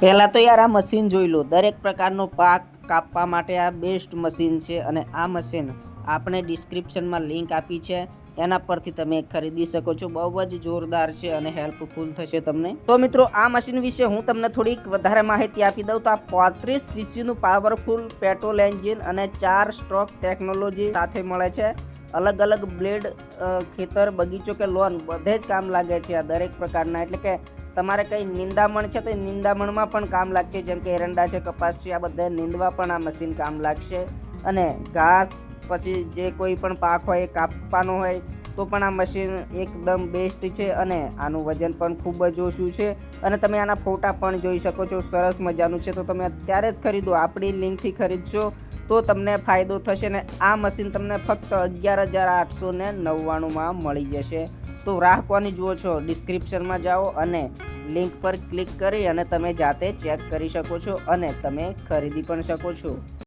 પહેલાં તો યાર આ મશીન જોઈ લો. દરેક પ્રકારનો પાક કાપવા માટે આ બેસ્ટ મશીન છે અને આ મશીન આપણે ડિસ્ક્રિપ્શનમાં લિંક આપી છે. એના પરથી તમે ખરીદી શકો છો. બહુ જ જોરદાર છે અને હેલ્પફુલ થશે તમને. તો મિત્રો, આ મશીન વિશે હું તમને થોડીક વધારે માહિતી આપી દઉં તો આ પોત્રીસ સીસીનું પાવરફુલ પેટ્રોલ એન્જિન અને ચાર સ્ટ્રોક ટેકનોલોજી સાથે મળે છે. અલગ અલગ બ્લેડ ખેતર, બગીચો કે લોન બધે જ કામ લાગે છે આ દરેક પ્રકારના. એટલે કે તમારે કંઈ નિંદામણ છે તો નિંદામણમાં પણ કામ લાગશે. જેમ કે એરંડા છે, કપાસ છે, આ બધા નિંદવા પણ આ મશીન કામ લાગશે. અને ઘાસ પછી જે કોઈ પણ પાક હોય એ કાપવાનો હોય તો પણ આ મશીન એકદમ બેસ્ટ છે અને આનું વજન પણ ખૂબ જ ઓછું છે. અને તમે આના ફોટા પણ જોઈ શકો છો, સરસ મજાનું છે. તો તમે અત્યારે જ ખરીદો, આપણી લિંકથી ખરીદશો તો તમને ફાયદો થશે ને આ મશીન તમને ફક્ત અગિયાર હજાર આઠસો ને નવ્વાણુંમાં મળી જશે. તો રાહ કોની જુઓ છો? ડિસ્ક્રિપ્શનમાં જાઓ અને લિંક પર ક્લિક કરી અને તમે જાતે ચેક કરી શકો છો અને તમે ખરીદી પણ શકો છો.